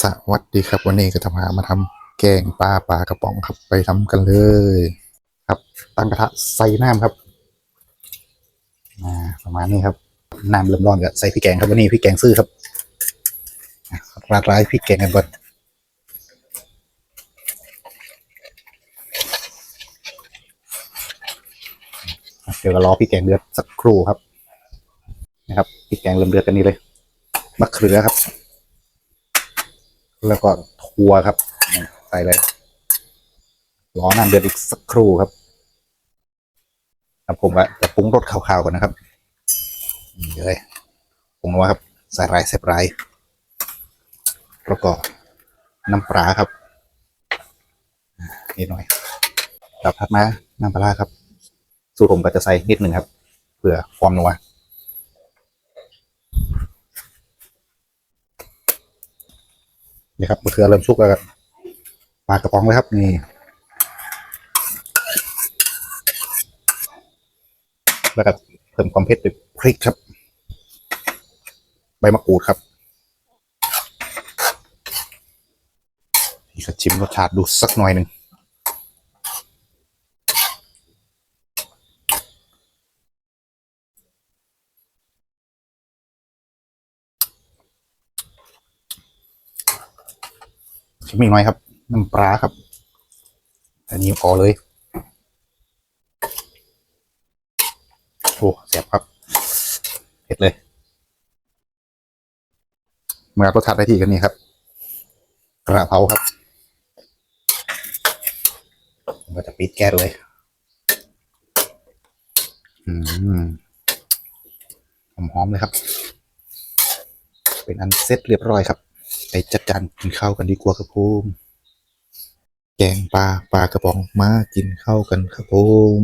สวัสดีครับ วันนี้ก็จะพามาทำแกงปลาปลากระป๋องครับไปทำกันเลย ครับ ตั้งกระทะใส่น้ำครับประมาณนี้ครับน้ำเริ่มร้อนก็ใส่พริกแกงครับวันนี้พริกแกงซื้อครับราดร้ายพริกแกงกันก่อนเดี๋ยวก็รอพริกแกงเดือดสักครู่ครับ นะครับพริกแกงเริ่มเดือดกันนี้เลยมะเขือครับ แล้วก็ถั่วครับ ใส่เลยรอน้ำเดือดอีกสักครู่ครับครับผมก็จะปรุงรสคร่าวๆก่อนนะครับนี่เลยปรุงนัวครับ ใส่ไรใส่ปลายแล้วก็น้ำปลาครับนิดหน่อยแล้วพัดมาน้ำปลาร้าครับ สูตรผมก็จะใส่นิดหนึ่งครับ เพื่อความนัว นี่ครับมะเขือเริ่มสุกแล้วครับปลากระป๋องเลยครับนี่แล้วก็เพิ่มความเผ็ดด้วยพริกครับ ใบมะกรูดครับนี่ก็ชิมรสชาติดูสักหน่อยหนึ่ง ชิมอีกหน่อยครับ น้ำปลาครับ อันนี้พอเลย โอ้เสียบครับเผ็ดเลยเมื่อรสชาติได้ที่กันนี่ครับกระเพราครับผมก็จะปิดแก๊สเลย อืมหอมๆเลยครับ เป็นอันเสร็จเรียบร้อยครับ ไปจัดจานกินข้าวกันดีกว่าครับผมแกงปลาปลากระป๋องมากินข้าวกันครับผม